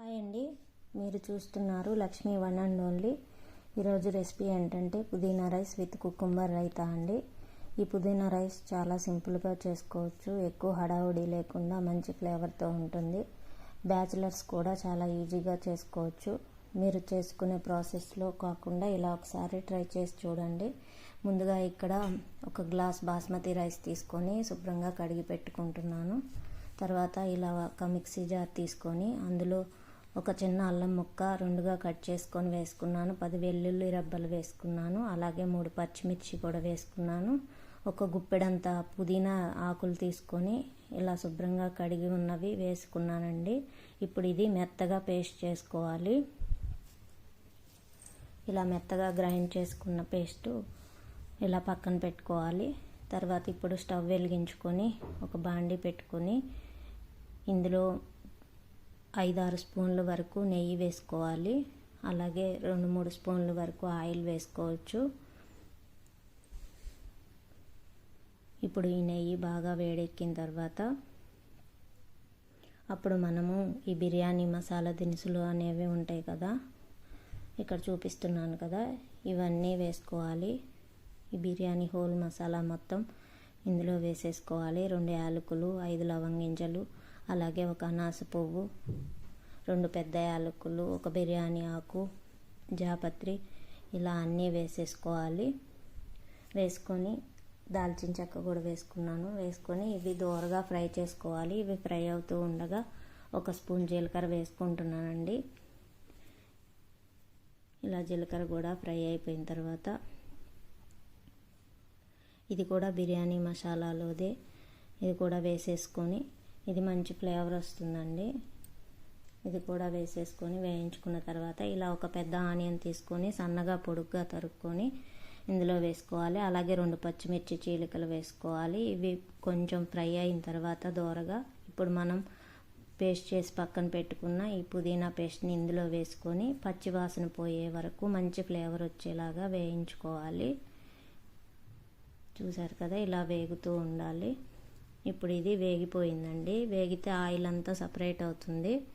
Hi అండి. మీరు చూస్తున్నారు లక్ష్మీ వన్ అండ్ ఓన్లీ. ఈరోజు రెసిపీ ఏంటంటే పుదీనా రైస్ విత్ కుకుంబర్ రైతా అండి. ఈ పుదీనా రైస్ చాలా సింపుల్గా చేసుకోవచ్చు. ఎక్కువ హడావుడి లేకుండా మంచి ఫ్లేవర్తో ఉంటుంది. బ్యాచిలర్స్ కూడా చాలా ఈజీగా చేసుకోవచ్చు. మీరు చేసుకునే ప్రాసెస్లో కాకుండా ఇలా ఒకసారి ట్రై చేసి చూడండి. ముందుగా ఇక్కడ ఒక గ్లాస్ బాస్మతి రైస్ తీసుకొని శుభ్రంగా కడిగి పెట్టుకుంటున్నాను. తర్వాత ఇలా ఒక మిక్సీ జార్ తీసుకొని అందులో ఒక చిన్న అల్లం ముక్క రెండుగా కట్ చేసుకొని వేసుకున్నాను. పది వెల్లుల్లి రబ్బలు వేసుకున్నాను. అలాగే మూడు పచ్చిమిర్చి కూడా వేసుకున్నాను. ఒక గుప్పెడంత పుదీనా ఆకులు తీసుకొని ఇలా శుభ్రంగా కడిగి ఉన్నవి వేసుకున్నానండి. ఇప్పుడు ఇది మెత్తగా పేస్ట్ చేసుకోవాలి. ఇలా మెత్తగా గ్రైండ్ చేసుకున్న పేస్టు ఇలా పక్కన పెట్టుకోవాలి. తర్వాత ఇప్పుడు స్టవ్ వెలిగించుకొని ఒక బాండి పెట్టుకొని ఇందులో ఐదారు స్పూన్ల వరకు నెయ్యి వేసుకోవాలి. అలాగే రెండు మూడు స్పూన్ల వరకు ఆయిల్ వేసుకోవచ్చు. ఇప్పుడు ఈ నెయ్యి బాగా వేడెక్కిన తర్వాత అప్పుడు మనము ఈ బిర్యానీ మసాలా దినుసులు అనేవి ఉంటాయి కదా ఇక్కడ చూపిస్తున్నాను కదా ఇవన్నీ వేసుకోవాలి. ఈ బిర్యానీ హోల్ మసాలా మొత్తం ఇందులో వేసేసుకోవాలి. రెండు యాలకులు ఐదు లవంగింజలు అలాగే ఒక అనాస పువ్వు రెండు పెద్ద యాలకులు ఒక బిర్యానీ ఆకు జాపత్రి ఇలా అన్నీ వేసేసుకోవాలి. వేసుకొని దాల్చిన చెక్క కూడా వేసుకున్నాను. వేసుకొని ఇవి దూరగా ఫ్రై చేసుకోవాలి. ఇవి ఫ్రై అవుతూ ఉండగా ఒక స్పూన్ జీలకర్ర వేసుకుంటున్నానండి. ఇలా జీలకర్ర కూడా ఫ్రై అయిపోయిన తర్వాత ఇది కూడా బిర్యానీ మసాలాలోదే. ఇది కూడా వేసేసుకొని ఇది మంచి ఫ్లేవర్ వస్తుందండి. ఇది కూడా వేసేసుకొని వేయించుకున్న తర్వాత ఇలా ఒక పెద్ద ఆనియన్ తీసుకొని సన్నగా పొడుగ్గా తరుక్కొని ఇందులో వేసుకోవాలి. అలాగే రెండు పచ్చిమిర్చి చీలికలు వేసుకోవాలి. ఇవి కొంచెం ఫ్రై అయిన తర్వాత దోరగా ఇప్పుడు మనం పేస్ట్ చేసి పక్కన పెట్టుకున్న ఈ పుదీనా పేస్ట్ని ఇందులో వేసుకొని పచ్చి వాసన పోయే వరకు మంచి ఫ్లేవర్ వచ్చేలాగా వేయించుకోవాలి. చూసారు కదా ఇలా వేగుతూ ఉండాలి. ఇప్పుడు ఇది వేగిపోయిందండి. వేగితే ఆయిల్ అంతా సపరేట్ అవుతుంది.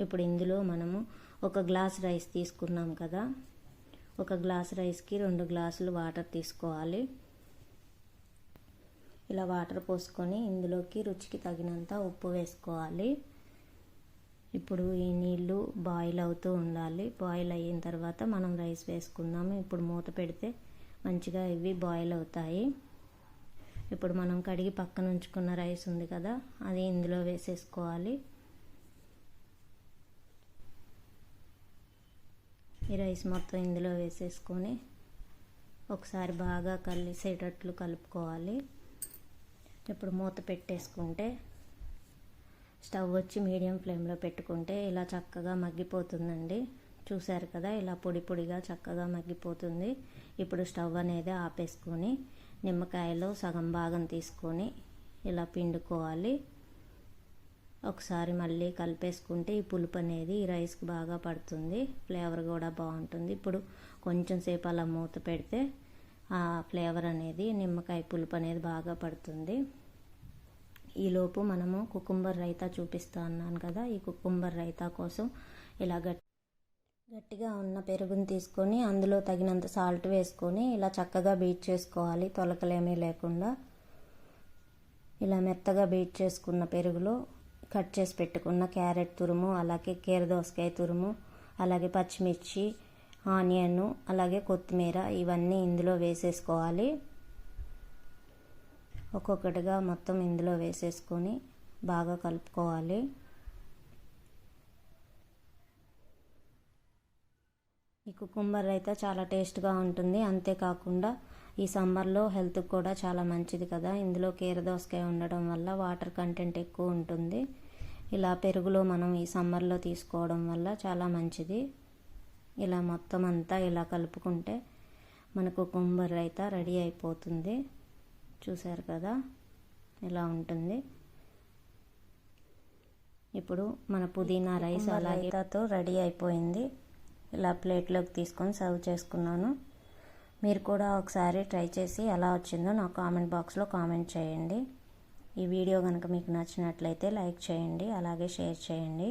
ఇప్పుడు ఇందులో మనము ఒక గ్లాస్ రైస్ తీసుకున్నాం కదా. ఒక గ్లాస్ రైస్కి రెండు గ్లాసులు వాటర్ తీసుకోవాలి. ఇలా వాటర్ పోసుకొని ఇందులోకి రుచికి తగినంత ఉప్పు వేసుకోవాలి. ఇప్పుడు ఈ నీళ్ళు బాయిల్ అవుతూ ఉండాలి. బాయిల్ అయిన తర్వాత మనం రైస్ వేసుకుందాము. ఇప్పుడు మూత పెడితే మంచిగా ఇవి బాయిల్ అవుతాయి. ఇప్పుడు మనం కడిగి పక్కన ఉంచుకున్న రైస్ ఉంది కదా అది ఇందులో వేసేసుకోవాలి. ఈ రైస్ మొత్తం ఇందులో వేసేసుకొని ఒకసారి బాగా కలిసేటట్లు కలుపుకోవాలి. ఇప్పుడు మూత పెట్టేసుకుంటే స్టవ్ వచ్చి మీడియం ఫ్లేమ్లో పెట్టుకుంటే ఇలా చక్కగా మగ్గిపోతుందండి. చూశారు కదా ఇలా పొడి పొడిగా చక్కగా మగ్గిపోతుంది. ఇప్పుడు స్టవ్ అనేది ఆపేసుకొని నిమ్మకాయలో సగం భాగం తీసుకొని ఇలా పిండుకోవాలి. ఒకసారి మళ్ళీ కలిపేసుకుంటే ఈ పులుపు అనేది ఈ రైస్కి బాగా పడుతుంది. ఫ్లేవర్ కూడా బాగుంటుంది. ఇప్పుడు కొంచెం సేపు అలా మూత పెడితే ఆ ఫ్లేవర్ అనేది నిమ్మకాయ పులుపు అనేది బాగా పడుతుంది. ఈలోపు మనము కుకుంబర్ రైతా చూపిస్తా అన్నాను కదా ఈ కుకుంబర్ రైతా కోసం ఇలా గట్టి గట్టిగా ఉన్న పెరుగుని తీసుకొని అందులో తగినంత సాల్ట్ వేసుకొని ఇలా చక్కగా బీట్ చేసుకోవాలి. తొలకలేమీ లేకుండా. ఇలా మెత్తగా బీట్ చేసుకున్న పెరుగులో కట్ చేసి పెట్టుకున్న క్యారెట్ తురుము అలాగే కీర దోసకాయ తురుము అలాగే పచ్చిమిర్చి ఆనియన్ అలాగే కొత్తిమీర ఇవన్నీ ఇందులో వేసేసుకోవాలి. ఒక్కొక్కటిగా మొత్తం ఇందులో వేసేసుకొని బాగా కలుపుకోవాలి. ఈ కుకుంబర్ అయితే చాలా టేస్ట్గా ఉంటుంది. అంతేకాకుండా ఈ సమ్మర్లో హెల్త్కి కూడా చాలా మంచిది కదా. ఇందులో కీర దోసకాయ ఉండడం వల్ల వాటర్ కంటెంట్ ఎక్కువ ఉంటుంది. ఇలా పెరుగులో మనం ఈ సమ్మర్లో తీసుకోవడం వల్ల చాలా మంచిది. ఇలా మొత్తం అంతా ఇలా కలుపుకుంటే మనకు కుకుంబర్ రైతా రెడీ అయిపోతుంది. చూసారు కదా? ఇలా ఉంటుంది. ఇప్పుడు మన పుదీనా రైస్ అలాగేతో రెడీ అయిపోయింది. ఇలా ప్లేట్లోకి తీసుకొని సర్వ్ చేసుకున్నాను. మీరు కూడా ఒకసారి ట్రై చేసి ఎలా వచ్చిందో నాకు కామెంట్ బాక్స్లో కామెంట్ చేయండి. ఈ వీడియో కనుక మీకు నచ్చినట్లయితే లైక్ చేయండి అలాగే షేర్ చేయండి.